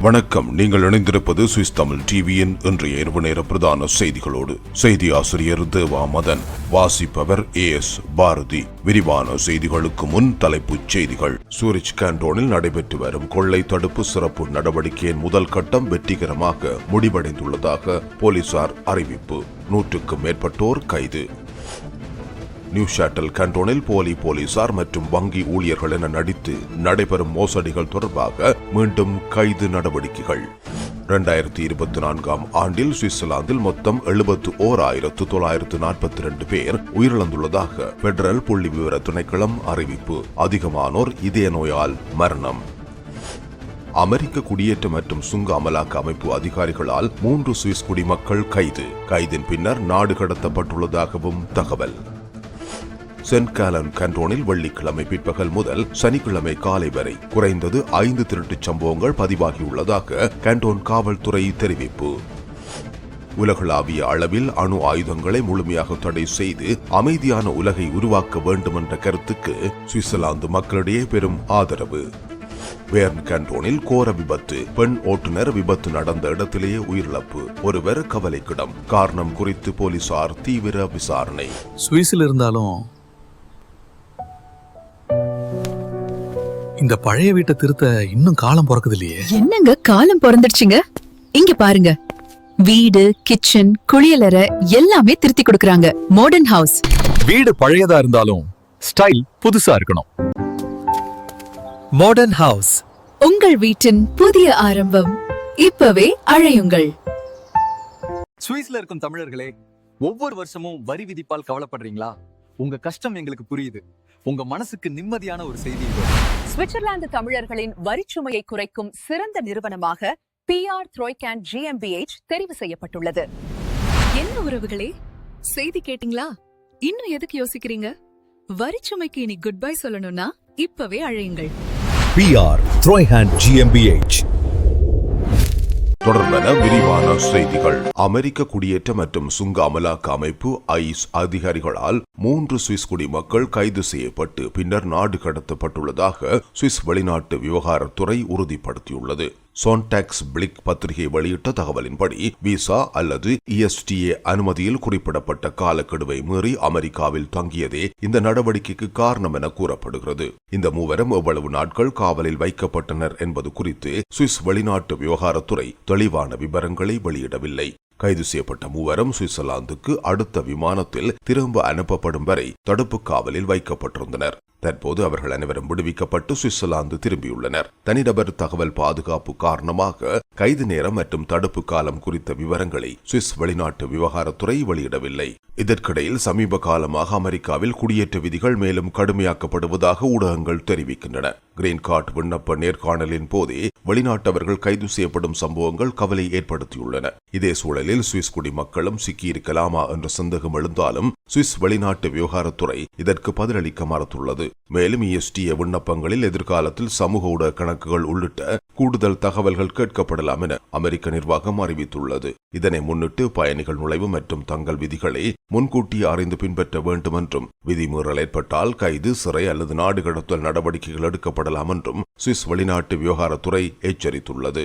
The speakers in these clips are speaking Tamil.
வணக்கம். நீங்கள் இணைந்திருப்பது சுவிஸ் தமிழ் டிவியின் இன்றைய இரவு நேர பிரதான செய்திகளோடு. செய்தி ஆசிரியர் தேவா மதன் வாசிப்பவர் ஏ எஸ் பாரதி. விரிவான செய்திகளுக்கு முன் தலைப்புச் செய்திகள். சூரிச் கேண்டோனில் நடைபெற்று வரும் கொள்ளை தடுப்பு சிறப்பு நடவடிக்கையின் முதல் கட்டம் வெற்றிகரமாக முடிவடைந்துள்ளதாக போலீசார் அறிவிப்பு. நூற்றுக்கும் மேற்பட்டோர் கைது. நியூ ஷாட்டல் கண்டோனில் போலி போலீசார் மற்றும் வங்கி ஊழியர்கள் என நடித்து நடைபெறும் மோசடிகள் தொடர்பாக மீண்டும் கைது நடவடிக்கைகள். இரண்டாயிரத்தி இருபத்தி நான்காம் ஆண்டில் சுவிட்சர்லாந்தில் மொத்தம் எழுபத்து ஓர் ஆயிரத்து தொள்ளாயிரத்து நாற்பத்தி ரெண்டு பேர் உயிரிழந்துள்ளதாக பெடரல் புள்ளி விவர திணைக்களம் அறிவிப்பு. அதிகமானோர் இதய நோயால் மரணம். அமெரிக்க குடியேற்ற மற்றும் சுங்க அமலாக்க அமைப்பு அதிகாரிகளால் மூன்று சுவிஸ் குடிமக்கள் கைது. கைதின் பின்னர் நாடு கடத்தப்பட்டுள்ளதாகவும் தகவல். சென்ட் கேலன் கண்டோனில் வெள்ளிக்கிழமை பிற்பகல் முதல் சனிக்கிழமை காலை வரை குறைந்தது ஐந்து திருட்டுச் சம்பவங்கள் பதிவாகியுள்ளதாக கண்டோன் காவல்துறை தெரிவிப்பு. உலகளாவிய அளவில் அணு ஆயுதங்களை முழுமையாக தடை செய்து அமைதியான உலகை உருவாக்க வேண்டும் என்ற கருத்துக்கு சுவிட்சர்லாந்து மக்களிடையே பெரும் ஆதரவு. வேர்ன் கண்டோனில் கோர விபத்து பெண் ஓட்டுநர் விபத்து நடந்த இடத்திலேயே உயிரிழப்பு ஒருவர் கவலைக்கிடம். காரணம் குறித்து போலீசார் தீவிர விசாரணை. சுவிஸில் இருந்தாலும் இந்த பழைய வீட்டை திருத்த இன்னும் காலம் பிறக்குது இல்லையே என்னங்க காலம் பிறந்துடுச்சுங்க? இங்க பாருங்க. வீடு கிச்சன் குளியலறை எல்லாமே திருத்தி கொடுக்கறாங்க. மாடர்ன் ஹவுஸ் வீடு பழையதா இருந்தாலும் ஸ்டைல் புதுசா இருக்கணும். மாடர்ன் ஹவுஸ் உங்கள் வீட்டின் புதிய ஆரம்பம் இப்பவே அழையுங்கள். சுவிஸ்ல இருக்கும் தமிழர்களே ஒவ்வொரு வருஷமும் வரி விதிப்பால் கவலைப்படுறீங்களா? உங்க கஷ்டம் எங்களுக்கு புரியுது. உங்க மனசுக்கு நிம்மதியான ஒரு செய்தி. சுவிட்சர்லாந்து தமிழர்களின் வரிச்சுமையை குறைக்கும் சிறந்த நிறுவனமாக பிஆர் த்ரோய்கேன் ஜிஎம்பிஎச் தெரிவு செய்யப்பட்டுள்ளது. என்ன உறவுகளே? செய்தி கேட்டிங்களா? இன்னும் எதுக்கு யோசிக்கிறீங்க? வரிச்சுமைக்கு இனி குட் பை சொல்லணும்னா இப்பவே அழையுங்கள். பிஆர் த்ரோய்ஹேண்ட் ஜிஎம்பிஎச் தொடர்பென விரிவான செய்திகள். அமெரிக்க குடியேற்ற மற்றும் சுங்க அமலாக்க அமைப்பு ஐஸ் அதிகாரிகளால் மூன்று சுவிஸ் குடிமக்கள் கைது செய்யப்பட்டு பின்னர் நாடு கடத்தப்பட்டுள்ளதாக சுவிஸ் வெளிநாட்டு விவகாரத்துறை உறுதிப்படுத்தியுள்ளது. சோன்டாக்ஸ் பிளிக் பத்திரிகை வெளியிட்ட தகவலின்படி விசா அல்லது இஎஸ்டிஏ அனுமதியில் குறிப்பிடப்பட்ட காலக்கெடுவை மீறி அமெரிக்காவில் தங்கியதே இந்த நடவடிக்கைக்கு காரணம் என கூறப்படுகிறது. இந்த மூவரும் எவ்வளவு நாட்கள் காவலில் வைக்கப்பட்டனர் என்பது குறித்து சுவிஸ் வெளிநாட்டு விவகாரத்துறை தெளிவான விவரங்களை வெளியிடவில்லை. கைது செய்யப்பட்ட மூவரும் சுவிட்சர்லாந்துக்கு அடுத்த விமானத்தில் திரும்ப அனுப்பப்படும் வரை தடுப்பு காவலில் வைக்கப்பட்டிருந்தனர். தற்போது அவர்கள் அனைவரும் விடுவிக்கப்பட்டு சுவிட்சர்லாந்து திரும்பியுள்ளனர். தனிநபர் தகவல் பாதுகாப்பு காரணமாக கைது நேரம் மற்றும் தடுப்பு காலம் குறித்த விவரங்களை சுவிஸ் வெளிநாட்டு விவகாரத்துறை வெளியிடவில்லை. இதற்கிடையில் சமீப காலமாக அமெரிக்காவில் குடியேற்ற விதிகள் மேலும் கடுமையாக்கப்படுவதாக ஊடகங்கள் தெரிவிக்கின்றன. கிரீன் கார்டு விண்ணப்ப நேர்காணலின் போதே வெளிநாட்டவர்கள் கைது செய்யப்படும் சம்பவங்கள் கவலை ஏற்படுத்தியுள்ளன. இதே சூழலில் சுவிஸ் குடிமக்களும் சிக்கியிருக்கலாமா என்ற சந்தேகம் எழுந்தாலும் சுவிஸ் வெளிநாட்டு விவகாரத்துறை இதற்கு பதிலளிக்க மறுத்துள்ளது. மேலும் இஎஸ்டிஏ விண்ணப்பங்களில் எதிர்காலத்தில் சமூக ஊடக கணக்குகள் உள்ளிட்ட கூடுதல் தகவல்கள் கேட்கப்படலாம் என அமெரிக்க நிர்வாகம் அறிவித்துள்ளது. இதனை முன்னிட்டு பயணிகள் நுழைவு மற்றும் தங்கள் விதிகளை முன்கூட்டியே அறிந்து பின்பற்ற வேண்டும் என்றும் விதிமீறல் ஏற்பட்டால் கைது சிறை அல்லது நாடு கடத்தல் நடவடிக்கைகள் எடுக்கப்படலாம் என்றும் சுவிஸ் வெளிநாட்டு விவகாரத்துறை எச்சரித்துள்ளது.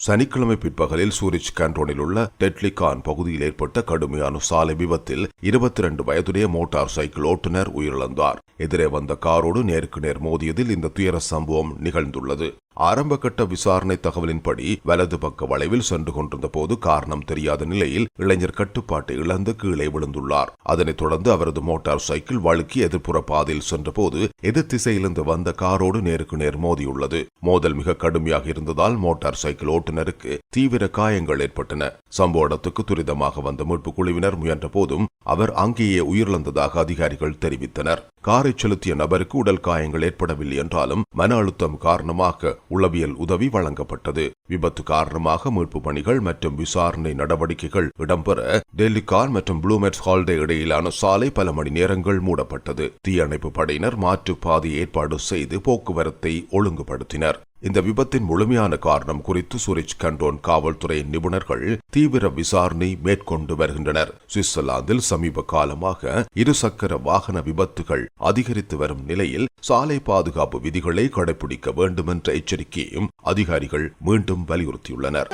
சனிக்கிழமை பிற்பகலில் சூரிச் கேண்டோனில் உள்ள டெட்லிகான் பகுதியில் ஏற்பட்ட கடுமையான சாலை விபத்தில் இருபத்தி ரெண்டு வயதுடைய மோட்டார் சைக்கிள் ஓட்டுநர் உயிரிழந்தார். எதிரே வந்த காரோடு நேருக்கு நேர் மோதியதில் இந்த துயர சம்பவம் நிகழ்ந்துள்ளது. ஆரம்பகட்ட விசாரணை தகவலின்படி வலது பக்க வளைவில் சென்று கொண்டிருந்த போது காரணம் தெரியாத நிலையில் இளைஞர் கட்டுப்பாட்டை இழந்து கீழே விழுந்துள்ளார். அதனைத் தொடர்ந்து அவரது மோட்டார் சைக்கிள் வழுக்கி எதிர்ப்புற பாதையில் சென்றபோது எதிர் திசையிலிருந்து வந்த காரோடு நேருக்கு நேர் மோதியுள்ளது. மோதல் மிக கடுமையாக இருந்ததால் மோட்டார் சைக்கிள் ஓட்டுநருக்கு தீவிர காயங்கள் ஏற்பட்டன. சம்பவ இடத்துக்கு துரிதமாக வந்த மீட்பு குழுவினர் முயன்ற போதும் அவர் அங்கேயே உயிரிழந்ததாக அதிகாரிகள் தெரிவித்தனர். காரை செலுத்திய நபருக்கு உடல் காயங்கள் ஏற்படவில்லை என்றாலும் மன அழுத்தம் காரணமாக உளவியல் உதவி வழங்கப்பட்டது. விபத்து காரணமாக மீட்பு பணிகள் மற்றும் விசாரணை நடவடிக்கைகள் இடம்பெற டெல்லி கார் மற்றும் ப்ளூமெட்ஸ் ஹால்டே இடையிலான சாலை பல மணி நேரங்கள் மூடப்பட்டது. தீயணைப்பு படையினர் மாற்று பாதை ஏற்பாடு செய்து போக்குவரத்தை ஒழுங்குபடுத்தினர். இந்த விபத்தின் முழுமையான காரணம் குறித்து சூரிச் கண்டோன் காவல்துறை நிபுணர்கள் தீவிர விசாரணை மேற்கொண்டு வருகின்றனர். சுவிட்சர்லாந்தில் சமீப காலமாக இருசக்கர வாகன விபத்துகள் அதிகரித்து வரும் நிலையில் சாலை பாதுகாப்பு விதிகளை கடைபிடிக்க வேண்டும் என்ற எச்சரிக்கையும் அதிகாரிகள் மீண்டும் வலியுறுத்தியுள்ளனர்.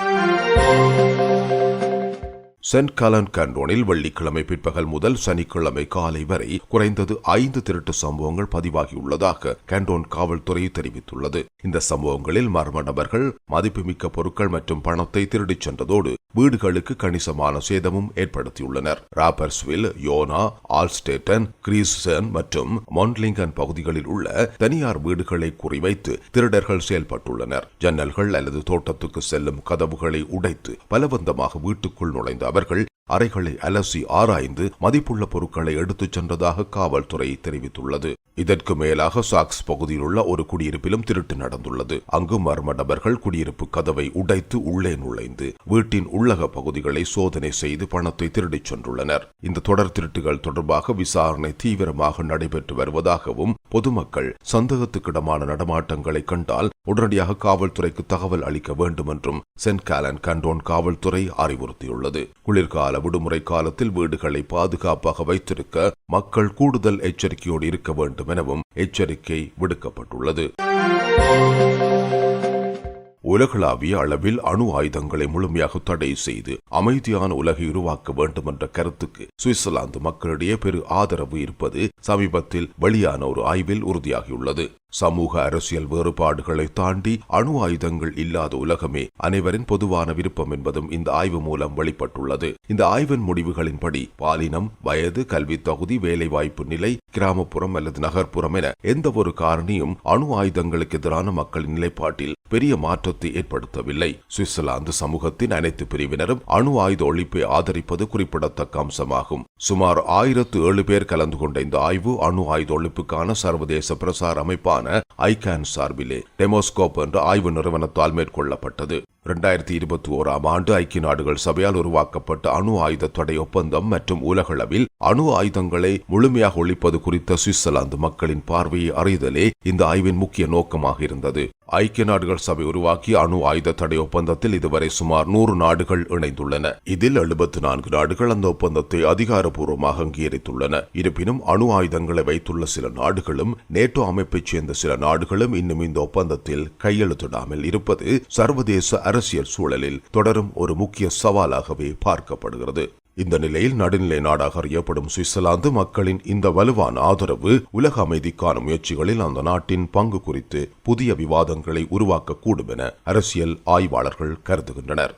சென்ட் கலன் கண்டோனில் வெள்ளிக்கிழமை பிற்பகல் முதல் சனிக்கிழமை காலை வரை குறைந்தது ஐந்து திருட்டு சம்பவங்கள் பதிவாகியுள்ளதாக கண்டோன் காவல்துறை தெரிவித்துள்ளது. இந்த சம்பவங்களில் மர்ம நபர்கள் மதிப்புமிக்க பொருட்கள் மற்றும் பணத்தை திருடிச் சென்றதோடு வீடுகளுக்கு கணிசமான சேதமும் ஏற்படுத்தியுள்ளனர். ராப்பர்ஸ்வில் யோனா ஆல்ஸ்டேட்டன் கிரீசன் மற்றும் மொன்லிங்கன் பகுதிகளில் உள்ள தனியார் வீடுகளை குறிவைத்து திருடர்கள் செயல்பட்டுள்ளனர். ஜன்னல்கள் அல்லது தோட்டத்துக்கு செல்லும் கதவுகளை உடைத்து பலவந்தமாக வீட்டுக்குள் நுழைந்த அவர்கள் அறைகளை அலசி ஆராய்ந்து மதிப்புள்ள பொருட்களை எடுத்துச் சென்றதாக காவல்துறை தெரிவித்துள்ளது. இதற்கு மேலாக சாக்ஸ் பகுதியில் உள்ள ஒரு குடியிருப்பிலும் திருட்டு நடந்துள்ளது. அங்கு மர்ம நபர்கள் குடியிருப்பு கதவை உடைத்து உள்ளே நுழைந்து வீட்டின் உள்ளக பகுதிகளை சோதனை செய்து பணத்தை திருடிச் சென்றுள்ளனர். இந்த தொடர் திருட்டுகள் தொடர்பாக விசாரணை தீவிரமாக நடைபெற்று வருவதாகவும் பொதுமக்கள் சந்தேகத்துக்கிடமான நடமாட்டங்களை கண்டால் உடனடியாக காவல்துறைக்கு தகவல் அளிக்க வேண்டும் என்றும் சென்ட் காலன் கண்டோன் காவல்துறை அறிவுறுத்தியுள்ளது. குளிர்கால விடுமுறை காலத்தில் வீடுகளை பாதுகாப்பாக வைத்திருக்க மக்கள் கூடுதல் எச்சரிக்கையோடு இருக்க வேண்டும் எனவும் எச்சரிக்கை விடுக்கப்பட்டுள்ளது. உலகளாவிய அளவில் அணு ஆயுதங்களை முழுமையாக தடை செய்து அமைதியான உலகை உருவாக்க வேண்டும் என்ற கருத்துக்கு சுவிட்சர்லாந்து மக்களிடையே பெரு ஆதரவு இருப்பது சமீபத்தில் வெளியான ஒரு ஆய்வில் உறுதியாகியுள்ளது. சமூக அரசியல் வேறுபாடுகளை தாண்டி அணு ஆயுதங்கள் இல்லாத உலகமே அனைவரின் பொதுவான விருப்பம் என்பதும் இந்த ஆய்வு மூலம் வெளிப்பட்டுள்ளது. இந்த ஆய்வின் முடிவுகளின்படி பாலினம் வயது கல்வி தகுதி வேலைவாய்ப்பு நிலை கிராமப்புறம் அல்லது நகர்ப்புறம் என எந்த ஒரு காரணியும் அணு ஆயுதங்களுக்கு எதிரான மக்களின் நிலைப்பாட்டில் பெரிய மாற்றத்தை ஏற்படுத்தவில்லை. சுவிட்சர்லாந்து சமூகத்தின் அனைத்து பிரிவினரும் அணு ஆயுத ஒழிப்பை ஆதரிப்பது குறிப்பிடத்தக்க அம்சமாகும். சுமார் ஆயிரத்து ஏழு பேர் கலந்து கொண்ட இந்த ஆய்வு அணு ஆயுத ஒழிப்புக்கான சர்வதேச பிரசார அமைப்பான ஐகான் சார்பிலே டெமோஸ்கோப் என்ற ஆய்வு நிறுவனத்தால் மேற்கொள்ளப்பட்டது. ரெண்டாயிரத்தி இருபத்தி ஓராம் ஆண்டு ஐக்கிய நாடுகள் சபையால் உருவாக்கப்பட்ட அணு ஆயுத தடை ஒப்பந்தம் மற்றும் உலகளவில் அணு ஆயுதங்களை முழுமையாக ஒழிப்பது குறித்த சுவிட்சர்லாந்து மக்களின் பார்வையை அறிதலே இந்த ஆய்வின் முக்கிய நோக்கமாக இருந்தது. ஐக்கிய நாடுகள் சபை உருவாக்கிய அணு ஆயுத தடை ஒப்பந்தத்தில் இதுவரை சுமார் நூறு நாடுகள் இணைந்துள்ளன. இதில் எழுபத்தி நான்கு நாடுகள் அந்த ஒப்பந்தத்தை அதிகாரப்பூர்வமாக அங்கீகரித்துள்ளன. இருப்பினும் அணு ஆயுதங்களை வைத்துள்ள சில நாடுகளும் நேட்டோ அமைப்பைச் சேர்ந்த சில நாடுகளும் இன்னும் இந்த ஒப்பந்தத்தில் கையெழுத்திடாமல் இருப்பது சர்வதேச அரசியல் சூழலில் தொடரும் ஒரு முக்கிய சவாலாகவே பார்க்கப்படுகிறது. இந்த நிலையில் நடுநிலை நாடாக அறியப்படும் சுவிட்சர்லாந்து மக்களின் இந்த வலுவான ஆதரவு உலக அமைதிக்கான முயற்சிகளில் அந்த நாட்டின் பங்கு குறித்து புதிய விவாதங்களை உருவாக்கக்கூடும் என அரசியல் ஆய்வாளர்கள் கருதுகின்றனர்.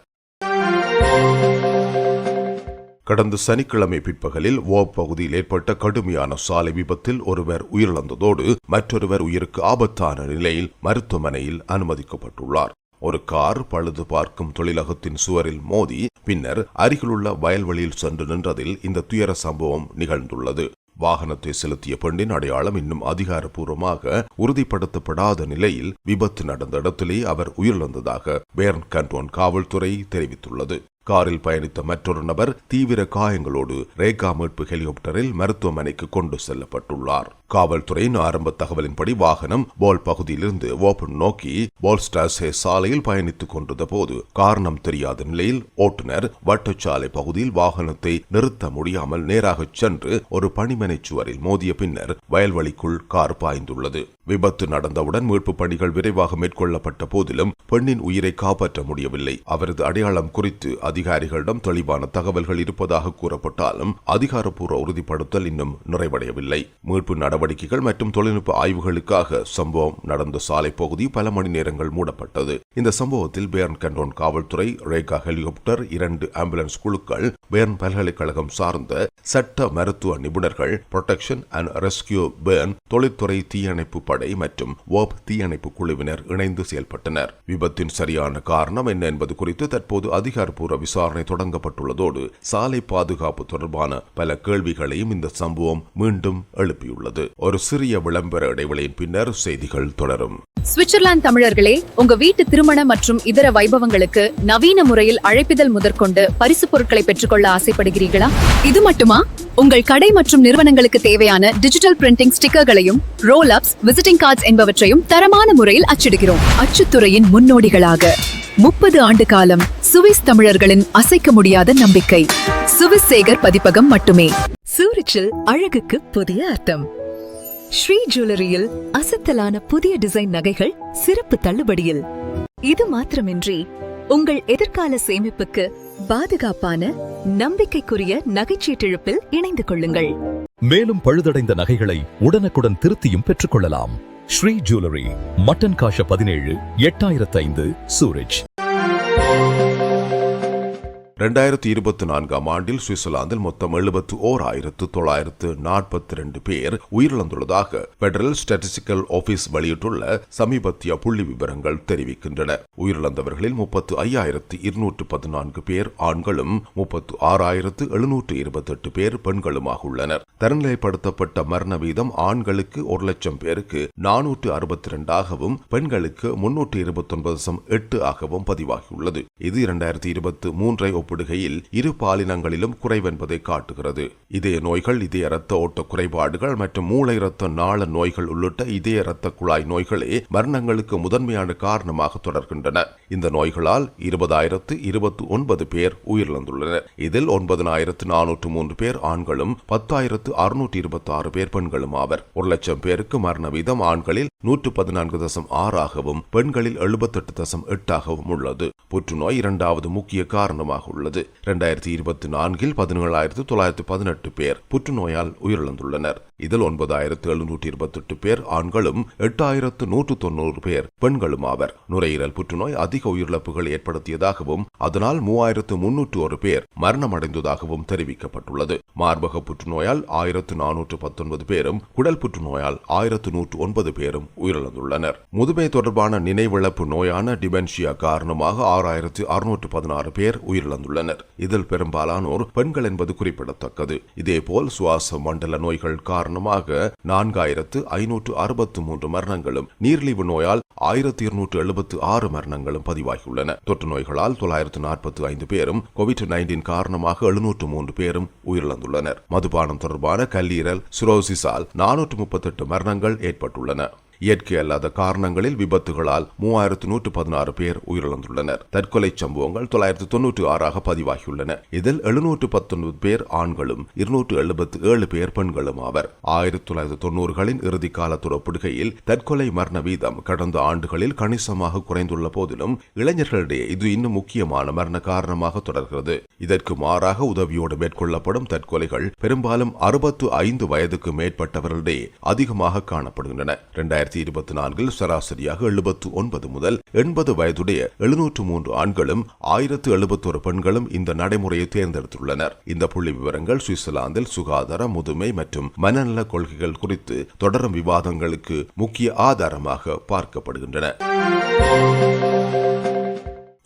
கடந்த சனிக்கிழமை பிற்பகலில் ஓ பகுதியில் ஏற்பட்ட கடுமையான சாலை விபத்தில் ஒருவர் உயிரிழந்ததோடு மற்றொருவர் உயிருக்கு ஆபத்தான நிலையில் மருத்துவமனையில் அனுமதிக்கப்பட்டுள்ளார். ஒரு கார் பழுது பார்க்கும் தொழிலகத்தின் சுவரில் மோதி பின்னர் அருகிலுள்ள வயல்வெளியில் சென்று நின்றதில் இந்த துயர சம்பவம் நிகழ்ந்துள்ளது. வாகனத்தை செலுத்திய பெண்ணின் அடையாளம் இன்னும் அதிகாரப்பூர்வமாக உறுதிப்படுத்தப்படாத நிலையில் விபத்து நடந்த இடத்திலே அவர் உயிரிழந்ததாக பேர்ன் கண்டோன் காவல்துறை தெரிவித்துள்ளது. காரில் பயணித்த மற்றொரு நபர் தீவிர காயங்களோடு ரேகா மீட்பு ஹெலிகாப்டரில் மருத்துவமனைக்கு கொண்டு செல்லப்பட்டுள்ளார். காவல்துறையின் ஆரம்ப தகவலின்படி வாகனம் போல் பகுதியிலிருந்து ஓபன் நோக்கி போல்ஸ்டாசே சாலையில் பயணித்துக் கொண்டிருந்த போது காரணம் தெரியாத நிலையில் ஓட்டுநர் வட்டச்சாலை பகுதியில் வாகனத்தை நிறுத்த முடியாமல் நேராகச் சென்று ஒரு பணிமனை சுவரில் மோதிய பின்னர் வயல்வெளிக்குள் கார் பாய்ந்துள்ளது. விபத்து நடந்தவுடன் மீட்பு பணிகள் விரைவாக மேற்கொள்ளப்பட்ட போதிலும் பெண்ணின் உயிரை காப்பாற்ற முடியவில்லை. அவரது அடையாளம் குறித்து அதிகாரிகளிடம் தெளிவான தகவல்கள் இருப்பதாக கூறப்பட்டாலும் அதிகாரப்பூர்வ உறுதிப்படுத்தல் இன்னும் நிறைவடையவில்லை. மீட்பு நடவடிக்கைகள் மற்றும் தொழில்நுட்ப ஆய்வுகளுக்காக சம்பவம் நடந்த சாலை பகுதி பல மணி நேரங்கள் மூடப்பட்டது. இந்த சம்பவத்தில் பேர்ன் கண்டோன் காவல்துறை ரேகா ஹெலிகாப்டர் இரண்டு ஆம்புலன்ஸ் குழுக்கள் பேர்ன் பல்கலைக்கழகம் சார்ந்த சட்ட மருத்துவ நிபுணர்கள் புரொடெக்ஷன் அண்ட் ரெஸ்கியூ பேர்ன் தொழில்துறை தீயணைப்பு கடற்படை மற்றும் வாப் தீயணைப்பு குழுவினர் இணைந்து செயல்பட்டனர். விபத்தின் சரியான காரணம் என்ன என்பது குறித்து தற்போது அதிகாரப்பூர்வ விசாரணை தொடங்கப்பட்டுள்ளதோடு சாலை பாதுகாப்பு தொடர்பான பல கேள்விகளையும் இந்த சம்பவம் மீண்டும் எழுப்பியுள்ளது. ஒரு சிறிய விளம்பர இடைவெளியின் பின்னர் செய்திகள் தொடரும். சுவிட்சர்லாந்து தமிழர்களே உங்க வீட்டு திருமண மற்றும் இதர வைபவங்களுக்கு நவீன முறையில் அழைப்பிதழ் முதற்கொண்டு பரிசு பொருட்களை பெற்றுக்கொள்ள ஆசைப்படுகிறீர்களா? இது மட்டுமா? உங்கள் கடை மற்றும் நிறுவனங்களுக்கு தேவையான டிஜிட்டல் பிரிண்டிங் ஸ்டிக்கர்களையும் ரோல் அப்ஸ் விசிட்டிங் கார்ட்ஸ் என்பவற்றையும் தரமான முறையில் அச்சிடுகிறோம். அச்சுத்துறையின் முன்னோடிகளாக. முப்பது ஆண்டு காலம் சுவிஸ் தமிழர்களின் அசைக்க முடியாத நம்பிக்கை. சுவிஸ் சேகர் பதிப்பகம் மட்டுமே. சூரிச்சில் அழகுக்கு புதிய அர்த்தம். ஸ்ரீ ஜுவல்லரியில் அசத்தலான புதிய டிசைன் நகைகள் சிறப்பு தள்ளுபடியில். இது மாத்திரமின்றி உங்கள் எதிர்கால சேமிப்புக்கு பாதுகாப்பான நம்பிக்கைக்குரிய நகைச்சீட்டிழப்பில் இணைந்து கொள்ளுங்கள். மேலும் பழுதடைந்த நகைகளை உடனுக்குடன் திருத்தியும் பெற்றுக்கொள்ளலாம். ஸ்ரீ ஜுவல்லரி மட்டன் காஷ பதினேழு எட்டாயிரத்து ஐந்து சூரஜ் இரண்டாயிரத்தி இருபத்தி நான்காம் ஆண்டில் சுவிட்சர்லாந்தில் மொத்தம் எழுபத்து ஓர் ஆயிரத்து தொள்ளாயிரத்து நாற்பத்தி ரெண்டு பேர் உயிரிழந்துள்ளதாக பெடரல் ஸ்டாட்டிஸ்டிக்கல் ஆபீஸ் வெளியிட்டுள்ள சமீபத்திய புள்ளி விவரங்கள் தெரிவிக்கின்றன. உயிரிழந்தவர்களில் முப்பத்து ஐயாயிரத்து இருநூற்று பதினான்கு பேர் ஆண்களும் முப்பத்து ஆறாயிரத்து எழுநூற்று இருபத்தெட்டு பேர் பெண்களுமாக உள்ளனர். தரநிலைப்படுத்தப்பட்ட மரண வீதம் ஆண்களுக்கு ஒரு லட்சம் பேருக்கு நானூற்று அறுபத்தி இரண்டாகவும் பெண்களுக்கு முன்னூற்று இருபத்தி ஒன்பது எட்டு ஆகவும் பதிவாகியுள்ளது. இது இரண்டாயிரத்தி இருபத்தி மூன்றை ஒப்பிடுகையில் இரு பாலினங்களிலும் குறைவென்பதை காட்டுகிறது. இதய நோய்கள் இதய இரத்த ஓட்ட குறைபாடுகள் மற்றும் மூளை இரத்த நாள நோய்கள் உள்ளிட்ட இதய இரத்த குழாய் நோய்களே மரணங்களுக்கு முதன்மையான காரணமாக தொடர்கின்றன. இந்த நோய்களால் இருபதாயிரத்து இருபத்தி ஒன்பது பேர் உயிரிழந்துள்ளனர். இதில் ஒன்பதனாயிரத்து நானூற்று மூன்று பேர் ஆண்களும் பத்தாயிரத்து அறுநூற்று இருபத்தி ஆறு பேர் பெண்களும் ஆவர். ஒரு லட்சம் பேருக்கு மரண வீதம் ஆண்களில் நூற்று பதினான்கு தசம் ஆறாகவும் பெண்களில் எழுபத்தெட்டு தசம் எட்டாகவும் உள்ளது. புற்றுநோய் இரண்டாவது முக்கிய காரணமாக உள்ளது இரண்டாயிரத்தி இருபத்தி நான்கில் பதினேழாயிரத்து தொள்ளாயிரத்து பதினெட்டு பேர் புற்றுநோயால் உயிரிழந்துள்ளனர். இதில் ஒன்பதாயிரத்து எழுநூற்றி இருபத்தெட்டு பேர் ஆண்களும் எட்டாயிரத்து நூற்று தொண்ணூறு பேர் பெண்களும் ஆவர். நுரையீரல் புற்றுநோய் அதிக உயிரிழப்புகள் ஏற்படுத்தியதாகவும் அதனால் மூவாயிரத்து முன்னூற்று ஒரு பேர் மரணமடைந்ததாகவும் தெரிவிக்கப்பட்டுள்ளது. மார்பக புற்றுநோயால் ஆயிரத்து நானூற்று பத்தொன்பது பேரும் குடல் புற்றுநோயால் ஆயிரத்து நூற்று ஒன்பது பேரும் உயிரிழந்துள்ளனர். முதுமை தொடர்பான நினைவிழப்பு நோயான டிமென்ஷியா காரணமாக ஆறாயிரத்து அறுநூற்று பதினாறு பேர் உயிரிழந்துள்ளனர். இதில் பெரும்பாலானோர் பெண்கள் என்பது குறிப்பிடத்தக்கது. இதேபோல் சுவாச மண்டல நோய்கள் காரணமாக நான்காயிரத்து ஐநூற்று அறுபத்து மூன்று மரணங்களும் நீர்ழிவு நோயால் ஆயிரத்தி இருநூற்று எழுபத்து ஆறு மரணங்களும் பதிவாகியுள்ளன. தொற்று நோய்களால் தொள்ளாயிரத்து நாற்பத்தி ஐந்து பேரும் கோவிட் நைன்டீன் காரணமாக எழுநூற்று மூன்று பேரும் உயிரிழந்துள்ளனர். மதுபானம் தொடர்பான கல்லீரல் சிரோசிஸால் நானூற்று முப்பத்தெட்டு மரணங்கள் ஏற்பட்டுள்ளன. இயற்கை அல்லாத காரணங்களில் விபத்துகளால் மூவாயிரத்து நூற்று பதினாறு பேர் உயிரிழந்துள்ளனர். தற்கொலை சம்பவங்கள் தொள்ளாயிரத்து தொன்னூற்றி ஆறாக பதிவாகியுள்ளன. இதில் எழுநூற்று பத்தொன்பது பேர் ஆண்களும் இருநூற்று எழுபத்து ஏழு பேர் பெண்களும் ஆவர். ஆயிரத்தி தொள்ளாயிரத்து தொன்னூறுகளின் இறுதி காலத்துடன் ஒப்பிடுகையில் தற்கொலை மரண வீதம் கடந்த ஆண்டுகளில் கணிசமாக குறைந்துள்ள போதிலும் இளைஞர்களிடையே இது இன்னும் முக்கியமான மரண காரணமாக தொடர்கிறது. இதற்கு மாறாக உதவியோடு மேற்கொள்ளப்படும் தற்கொலைகள் பெரும்பாலும் அறுபத்து ஐந்து வயதுக்கு மேற்பட்டவர்களிடையே அதிகமாக காணப்படுகின்றன. இரண்டாயிரத்தி இருபத்தி நான்கில் சராசரியாக எழுபத்து ஒன்பது முதல் எண்பது வயதுடைய எழுநூற்று மூன்று ஆண்களும் ஆயிரத்து எழுபத்தொரு பெண்களும் இந்த நடைமுறையை தேர்ந்தெடுத்துள்ளனர். இந்த புள்ளி விவரங்கள் சுவிட்சர்லாந்தில் சுகாதார முதுமை மற்றும் மனநல கொள்கைகள் குறித்து தொடரும் விவாதங்களுக்கு முக்கிய ஆதாரமாக பார்க்கப்படுகின்றன.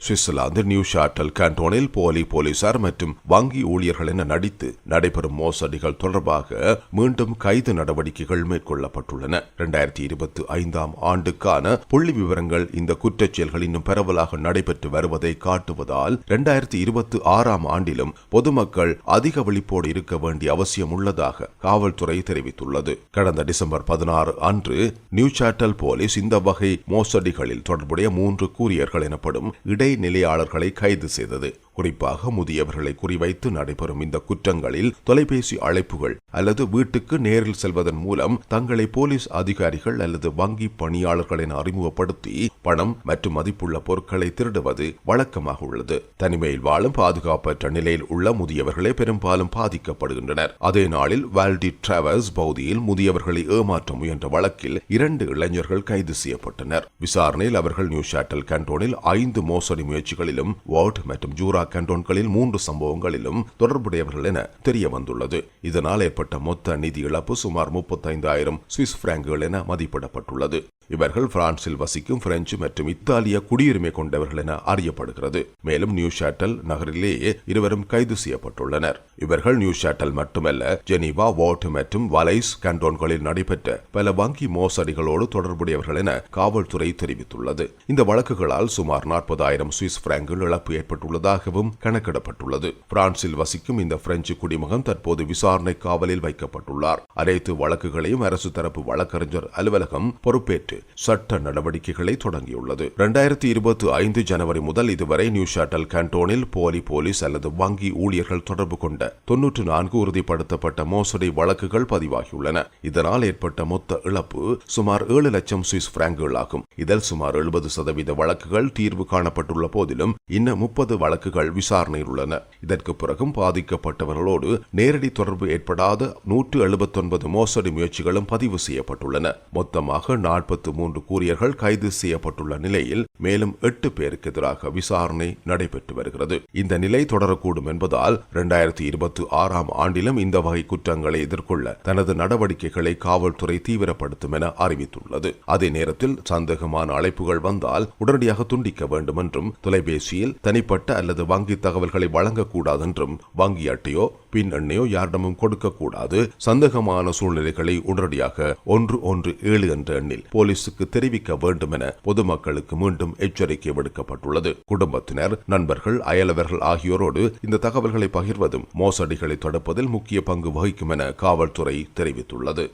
சுவிட்சர்லாந்து நியூ ஷாட்டல் கண்டோனில் போலி போலீசார் மற்றும் வங்கி ஊழியர்கள் என நடித்து நடைபெறும் மோசடிகள் தொடர்பாக மீண்டும் கைது நடவடிக்கைகள் மேற்கொள்ளப்பட்டுள்ளன. இரண்டாயிரத்தி இருபத்தி ஐந்தாம் ஆண்டுக்கான புள்ளி விவரங்கள் இந்த குற்றச் செயல்கள் இன்னும் பரவலாக நடைபெற்று வருவதை காட்டுவதால் இரண்டாயிரத்தி இருபத்தி ஆறாம் ஆண்டிலும் பொதுமக்கள் அதிக விழிப்போடு இருக்க வேண்டிய அவசியம் உள்ளதாக காவல்துறை தெரிவித்துள்ளது. கடந்த டிசம்பர் பதினாறு அன்று நியூ சாட்டல் போலீஸ் இந்த வகை மோசடிகளில் தொடர்புடைய மூன்று கூரியர்கள் எனப்படும் இடை இடைநிலையாளர்களை கைது செய்தது. குறிப்பாக முதியவர்களை குறிவைத்து நடைபெறும் இந்த குற்றங்களில் தொலைபேசி அழைப்புகள் அல்லது வீட்டுக்கு நேரில் செல்வதன் மூலம் தங்களை போலீஸ் அதிகாரிகள் அல்லது வங்கி பணியாளர்கள் என அறிமுகப்படுத்தி பணம் மற்றும் மதிப்புள்ள பொருட்களை திருடுவது வழக்கமாக உள்ளது. தனிமையில் வாழும் பாதுகாப்பற்ற நிலையில் உள்ள முதியவர்களே பெரும்பாலும் பாதிக்கப்படுகின்றனர். அதே நாளில் வால்டி டிராவல்ஸ் பகுதியில் முதியவர்களை ஏமாற்ற முயன்ற வழக்கில் இரண்டு இளைஞர்கள் கைது செய்யப்பட்டனர். விசாரணையில் அவர்கள் நியூ ஷாட்டல் கண்டோனில் ஐந்து மோசடி முயற்சிகளிலும் வார்ட் மற்றும் ஜூரா கண்டோன்களில் மூன்று சம்பவங்களிலும் தொடர்புடையவர்கள் என தெரிய வந்துள்ளது இதனால் ஏற்பட்ட மொத்த நிதி இழப்பு சுமார் முப்பத்தைந்தாயிரம் சுவிஸ் பிராங்குகள் என மதிப்பிடப்பட்டுள்ளது. இவர்கள் பிரான்சில் வசிக்கும் பிரெஞ்சு மற்றும் இத்தாலிய குடியுரிமை கொண்டவர்கள் என அறியப்படுகிறது. மேலும் நியூ ஷாட்டல் நகரிலேயே இருவரும் கைது செய்யப்பட்டுள்ளனர். இவர்கள் நியூ ஷாட்டல் மட்டுமல்ல ஜெனீவா வாட் மற்றும் வலைஸ் கண்டோன்களில் நடைபெற்ற பல வங்கி மோசடிகளோடு தொடர்புடையவர்கள் என காவல்துறை தெரிவித்துள்ளது. இந்த வழக்குகளால் சுமார் நாற்பதாயிரம் சுவிஸ் பிராங்குகள் இழப்பு ஏற்பட்டுள்ளதாகவும் கணக்கிடப்பட்டுள்ளது. பிரான்சில் வசிக்கும் இந்த பிரெஞ்சு குடிமகன் தற்போது விசாரணை காவலில் வைக்கப்பட்டுள்ளார். அனைத்து வழக்குகளையும் அரசு தரப்பு வழக்கறிஞர் அலுவலகம் பொறுப்பேற்று சட்ட நடவடிக்கைகளை தொடங்கியுள்ளது. இரண்டாயிரத்தி இருபத்தி ஐந்து ஜனவரி முதல் இதுவரை நியூ ஷாட்டல் கண்டோனில் போலி போலீஸ் அல்லது வங்கி ஊழியர்கள் தொடர்பு கொண்ட தொன்னூற்று நான்கு உறுதிப்படுத்தப்பட்ட மோசடி வழக்குகள் பதிவாகியுள்ளன. இதனால் ஏற்பட்ட மொத்த இழப்பு சுமார் ஏழு லட்சம் சுவிஸ் பிராங்குகள் ஆகும். இதில் சுமார் எழுபது சதவீத வழக்குகள் தீர்வு காணப்பட்டுள்ள போதிலும் இன்னும் முப்பது வழக்குகள் விசாரணையில் உள்ளன. இதற்கு பிறகும் பாதிக்கப்பட்டவர்களோடு நேரடி தொடர்பு ஏற்படாத நூற்று எழுபத்தொன்பது மோசடி முயற்சிகளும் பதிவு செய்யப்பட்டுள்ளன. மொத்தமாக நாற்பத்தி மூன்று கூரியர்கள் கைது செய்யப்பட்டுள்ள நிலையில் மேலும் எட்டு பேருக்கு எதிராக விசாரணை நடைபெற்று வருகிறது. இந்த நிலை தொடரக்கூடும் என்பதால் இரண்டாயிரத்தி இருபத்தி ஆறாம் ஆண்டிலும் இந்த வகை குற்றங்களை எதிர்கொள்ள தனது நடவடிக்கைகளை காவல்துறை தீவிரப்படுத்தும் என அறிவித்துள்ளது. அதே நேரத்தில் சந்தேகமான அழைப்புகள் வந்தால் உடனடியாக துண்டிக்க வேண்டும் என்றும் தொலைபேசியில் தனிப்பட்ட அல்லது வங்கி தகவல்களை வழங்கக்கூடாது என்றும் வங்கி அட்டையோ பின் எண்ணையோ யாரிடமும் கொடுக்கக்கூடாது. சந்தேகமான சூழ்நிலைகளை உடனடியாக ஒன்று ஒன்று ஏழு என்ற எண்ணில் போலீசுக்கு தெரிவிக்க வேண்டும் என பொதுமக்களுக்கு மீண்டும் எச்சரிக்கை விடுக்கப்பட்டுள்ளது. குடும்பத்தினர் நண்பர்கள் அயலவர்கள் ஆகியோரோடு இந்த தகவல்களை பகிர்வதும் மோசடிகளை தடுப்பதில் முக்கிய பங்கு வகிக்கும் என காவல்துறை தெரிவித்துள்ளது.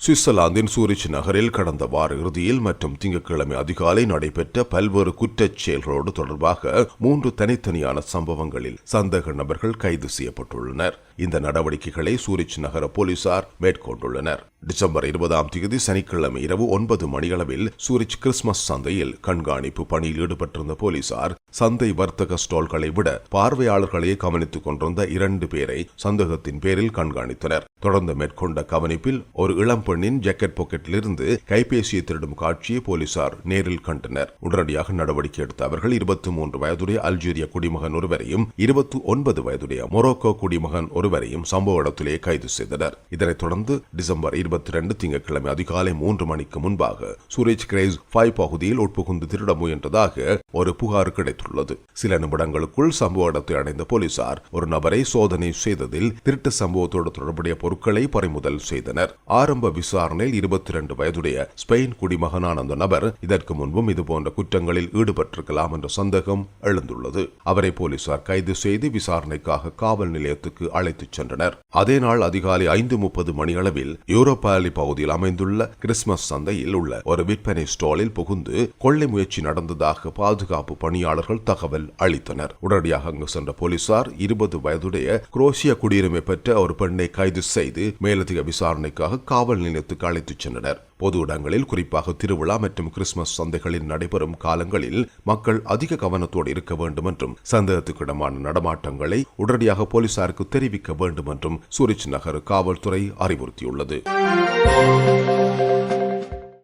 சுவிட்சர்லாந்தின் சூரிச் நகரில் கடந்த வார இறுதியில் மற்றும் திங்கட்கிழமை அதிகாலை நடைபெற்ற பல்வேறு குற்றச் செயல்களோடு தொடர்பாக மூன்று தனித்தனியான சம்பவங்களில் சந்தேக நபர்கள் கைது செய்யப்பட்டுள்ளனர். இந்த நடவடிக்கைகளை சூரிச் நகர போலீசார் மேற்கொண்டுள்ளனர். டிசம்பர் இருபதாம் தேதி சனிக்கிழமை இரவு ஒன்பது மணியளவில் சூரிச் கிறிஸ்துமஸ் சந்தையில் கண்காணிப்பு பணியில் ஈடுபட்டிருந்த போலீசார் சந்தை வர்த்தக ஸ்டால்களை விட பார்வையாளர்களையே கவனித்துக் கொண்டிருந்த இரண்டு பேரை சந்தேகத்தின் பேரில் கண்காணித்தனர். தொடர்ந்து மேற்கொண்ட கவனிப்பில் ஒரு இளம் பெண்ணின் ஜாக்கெட் பாக்கெட்டிலிருந்து கைபேசியை திருடும் காட்சியை போலீசார் நேரில் கண்டனர். உடனடியாக நடவடிக்கை எடுத்த அவர்கள் இருபத்தி மூன்று வயதுடைய அல்ஜீரிய குடிமகன் ஒருவரையும் இருபத்தி ஒன்பது வயதுடைய மொரோக்கோ குடிமகன் ஒருவரையும் சம்பவ இடத்திலேயே கைது செய்தனர். இதனைத் தொடர்ந்து டிசம்பர் இருபத்தி ரெண்டு திங்கட்கிழமை அதிகாலை மூன்று மணிக்கு முன்பாக சூரஜ் கிரேஸ் ஃபைவ் பகுதியில் உட்புகுந்து திருட முயன்றதாக ஒரு புகார் கிடைத்துள்ளது. சில நிமிடங்களுக்குள் சம்பவ இடத்தை அடைந்த போலீசார் ஒரு நபரை சோதனை செய்ததில் திருட்டு சம்பவத்தோடு தொடர்புடைய பொருட்களை பறிமுதல் செய்தனர். ஆரம்ப விசாரணையில் இருபத்தி இரண்டு வயதுடைய ஸ்பெயின் குடிமகனான அந்த நபர் இதற்கு முன்பும் இதுபோன்ற குற்றங்களில் ஈடுபட்டிருக்கலாம் என்ற சந்தேகம் எழுந்துள்ளது. அவரை போலீசார் கைது செய்து விசாரணைக்காக காவல் நிலையத்துக்கு அழைத்துச் சென்றனர். அதே நாள் அதிகாலை ஐந்து முப்பது மணியளவில் யூரோப்பாலி பகுதியில் அமைந்துள்ள கிறிஸ்துமஸ் சந்தையில் உள்ள ஒரு விற்பனை ஸ்டாலில் புகுந்து கொள்ளை முயற்சி நடந்ததாக பாதுகாப்பு பணியாளர்கள் தகவல் அளித்தனர். உடனடியாக அங்கு சென்ற போலீசார் இருபது வயதுடைய குரோஷிய குடியுரிமை பெற்ற ஒரு பெண்ணை கைது செய்து மேலதிக விசாரணைக்காக காவல் நிலையத்துக்கு அழைத்துச் சென்றனர். பொது இடங்களில் குறிப்பாக திருவிழா மற்றும் கிறிஸ்துமஸ் சந்தைகளில் நடைபெறும் காலங்களில் மக்கள் அதிக கவனத்தோடு இருக்க வேண்டும் என்றும் சந்தேகத்துக்கிடமான நடமாட்டங்களை உடனடியாக போலீசாருக்கு தெரிவிக்க வேண்டும் என்றும் சூரிச் நகர் காவல்துறை அறிவுறுத்தியுள்ளது.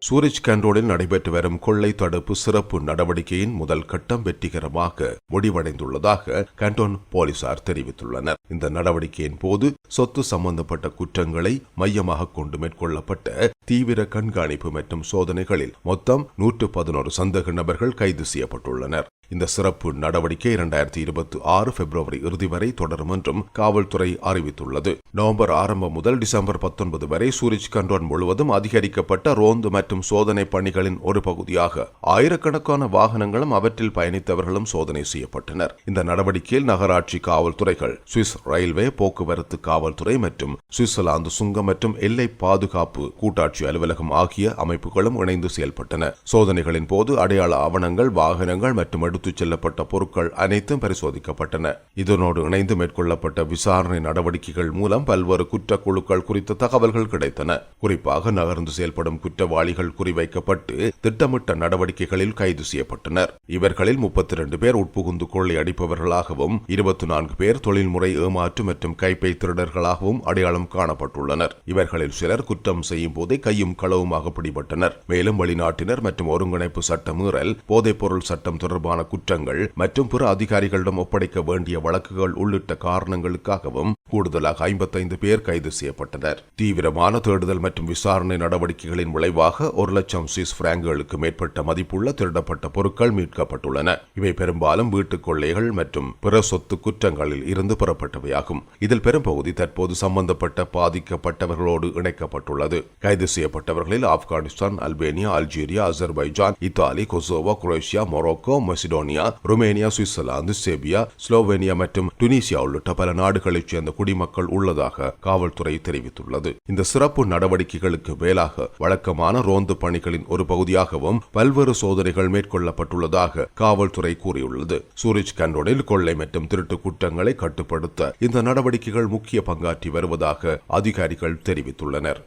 சூரஜ் கேண்டோனில் நடைபெற்று வரும் கொள்ளை தடுப்பு சிறப்பு நடவடிக்கையின் முதல் கட்டம் வெற்றிகரமாக முடிவடைந்துள்ளதாக கண்டோன் போலீசார் தெரிவித்துள்ளனர். இந்த நடவடிக்கையின் போது சொத்து சம்பந்தப்பட்ட குற்றங்களை மையமாக கொண்டு மேற்கொள்ளப்பட்ட தீவிர கண்காணிப்பு மற்றும் சோதனைகளில் மொத்தம் நூற்று பதினோரு சந்தேக நபர்கள் கைது செய்யப்பட்டுள்ளனர். இந்த சிறப்பு நடவடிக்கை இரண்டாயிரத்தி இருபத்தி ஆறு பிப்ரவரி இறுதி வரை தொடரும் என்றும் காவல்துறை அறிவித்துள்ளது. நவம்பர் ஆரம்பம் முதல் டிசம்பர் பத்தொன்பது வரை சூரிஜ் கண்ட்ரோன் முழுவதும் அதிகரிக்கப்பட்ட ரோந்து மற்றும் சோதனை பணிகளின் ஒரு பகுதியாக ஆயிரக்கணக்கான வாகனங்களும் அவற்றில் பயணித்தவர்களும் சோதனை செய்யப்பட்டனர். இந்த நடவடிக்கையில் நகராட்சி காவல்துறைகள் சுவிஸ் ரயில்வே போக்குவரத்து காவல்துறை மற்றும் சுவிட்சர்லாந்து சுங்கம் மற்றும் எல்லை பாதுகாப்பு கூட்டாட்சி அலுவலகம் ஆகிய அமைப்புகளும் இணைந்து செயல்பட்டன. சோதனைகளின் போது அடையாள ஆவணங்கள் வாகனங்கள் மற்றும் எடுத்துச் செல்லப்பட்ட பொருட்கள் அனைத்தும் பரிசோதிக்கப்பட்டன. இதனோடு இணைந்து மேற்கொள்ளப்பட்ட விசாரணை நடவடிக்கைகள் மூலம் பல்வேறு குற்ற குழுக்கள் குறித்த தகவல்கள் கிடைத்தன. குறிப்பாக நகர்ந்து செயல்படும் குற்றவாளிகள் குறிவைக்கப்பட்டு திட்டமிட்ட நடவடிக்கைகளில் கைது செய்யப்பட்டனர். இவர்களில் முப்பத்தி இரண்டு பேர் உட்புகுந்து கொள்ளை அடிப்பவர்களாகவும் இருபத்தி நான்கு பேர் தொழில்முறை ஏமாற்று மற்றும் கைப்பை திருடர்களாகவும் அடையாளம் காணப்பட்டுள்ளனர். இவர்களில் சிலர் குற்றம் செய்யும் போதே கையும் களவுமாக பிடிபட்டனர். மேலும் வெளிநாட்டினர் மற்றும் ஒருங்கிணைப்பு சட்ட மீறல் போதைப்பொருள் சட்டம் தொடர்பான குற்றங்கள் மற்றும் பிற அதிகாரிகளிடம் ஒப்படைக்க வேண்டிய வழக்குகள் உள்ளிட்ட காரணங்களுக்காகவும் கூடுதலாக ஐம்பத்தைந்து பேர் கைது செய்யப்பட்டனர். தீவிரமான தேடுதல் மற்றும் விசாரணை நடவடிக்கைகளின் விளைவாக ஒரு லட்சம் சுவிஸ் பிராங்குகளுக்கு மேற்பட்ட மதிப்புள்ள திருடப்பட்ட பொருட்கள் மீட்கப்பட்டுள்ளன. இவை பெரும்பாலும் வீட்டுக் கொள்ளைகள் மற்றும் பிற சொத்து குற்றங்களில் இருந்து பெறப்பட்டவையாகும். இதில் பெரும்பகுதி தற்போது சம்பந்தப்பட்ட பாதிக்கப்பட்டவர்களோடு இணைக்கப்பட்டுள்ளது. கைது செய்யப்பட்டவர்களில் Afghanistan Albania Algeria Azerbaijan Italy Kosovo Croatia Morocco Macedonia Romania Switzerland Serbia Slovenia மற்றும் டுனிசியா உள்ளிட்ட பல நாடுகளைச் சேர்ந்த குடிமக்கள் உள்ளதாக காவல்துறை தெரிவித்துள்ளது. இந்த சிறப்பு நடவடிக்கைகளுக்கு மேலாக வழக்கமான ரோந்து பணிகளின் ஒரு பகுதியாகவும் பல்வேறு சோதனைகள் மேற்கொள்ளப்பட்டுள்ளதாக காவல்துறை கூறியுள்ளது. சூரிஜ் கண்டோனில் கொள்ளை மற்றும் திருட்டு குற்றங்களை கட்டுப்படுத்த இந்த நடவடிக்கைகள் முக்கிய பங்காற்றி வருவதாக அதிகாரிகள் தெரிவித்துள்ளனர்.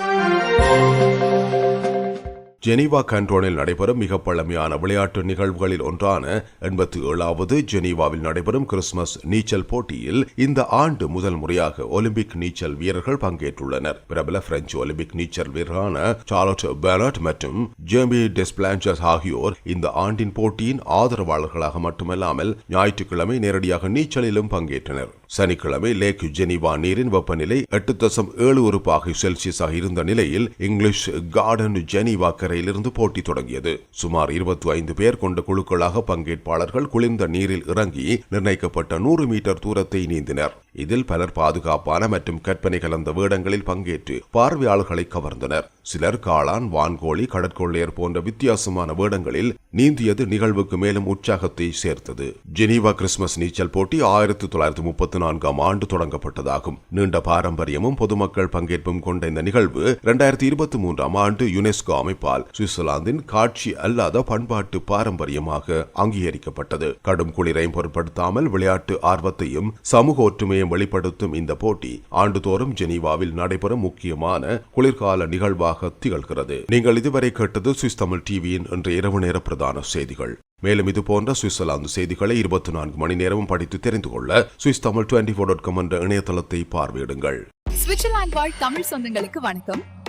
ஜெனீவா கண்டோனில் நடைபெறும் மிக பழமையான விளையாட்டு நிகழ்வுகளில் ஒன்றான எண்பத்தி ஏழாவது ஜெனீவாவில் நடைபெறும் கிறிஸ்துமஸ் நீச்சல் போட்டியில் இந்த ஆண்டு முதல் முறையாக ஒலிம்பிக் நீச்சல் வீரர்கள் பங்கேற்றுள்ளனர். பிரபல பிரெஞ்சு ஒலிம்பிக் நீச்சல் வீரரான சார்லட் பெனட் மற்றும் ஜேமி டெஸ்பிளான்சஸ் ஆகியோர் இந்த ஆண்டின் போட்டியின் ஆதரவாளர்களாக மட்டுமல்லாமல் ஞாயிற்றுக்கிழமை நேரடியாக நீச்சலிலும் பங்கேற்றனர். சனிக்கிழமை லேக் ஜெனீவா நீரின் வெப்பநிலை எட்டு தசம் ஏழு ஒரு பாகை செல்சியஸாக இருந்த நிலையில் இங்கிலீஷ் கார்டன் ஜெனீவா கடற்கரையிலிருந்து போட்டி தொடங்கியது. சுமார் இருபத்தி ஐந்து பேர் கொண்ட குழுக்களாக பங்கேற்பாளர்கள் குளிர்ந்த நீரில் இறங்கி நிர்ணயிக்கப்பட்ட நூறு மீட்டர் தூரத்தை நீந்தினர். இதில் பலர் பாதுகாப்பான மற்றும் கற்பனை கலந்த வேடங்களில் பங்கேற்று பார்வையாளர்களை கவர்ந்தனர். சிலர் காளான் வான்கோழி கடற்கொள்ளையர் போன்ற வித்தியாசமான வேடங்களில் நீந்தியது நிகழ்வுக்கு மேலும் உற்சாகத்தை சேர்த்தது. ஜெனீவா கிறிஸ்துமஸ் நீச்சல் போட்டி ஆயிரத்தி தொள்ளாயிரத்தி முப்பத்தி நான்காம் ஆண்டு தொடங்கப்பட்டதாகும். நீண்ட பாரம்பரியமும் பொதுமக்கள் பங்கேற்பும் கொண்ட இந்த நிகழ்வு இரண்டாயிரத்தி இருபத்தி மூன்றாம் ஆண்டு யுனெஸ்கோ அமைப்பால் சுவிட்சர்லாந்தின் காட்சி அல்லாத பண்பாட்டு பாரம்பரியமாக அங்கீகரிக்கப்பட்டது. கடும் குளிரையும் பொருட்படுத்தாமல் விளையாட்டு ஆர்வத்தையும் சமூக ஒற்றுமையும் வெளிப்படுத்தும் இந்த போட்டி ஆண்டுதோறும் ஜெனீவாவில் நடைபெறும் முக்கியமான குளிர்கால நிகழ்வாக திகழ்கிறது. நீங்கள் இதுவரை கேட்டது சுவிஸ் தமிழ் டிவியின் இன்று இரவு நேர பிரதான செய்திகள். மேலும் இது போன்ற சுவிட்சர்லாந்து செய்திகளை இருபத்தி நான்கு மணி நேரமும் படித்து தெரிந்து கொள்ள Swiss Tamil twenty four dot com என்ற இணையதளத்தை பார்வையிடுங்கள். சுவிட்சர்லாந்து வாழ் தமிழ் சொந்தங்களுக்கு வணக்கம்.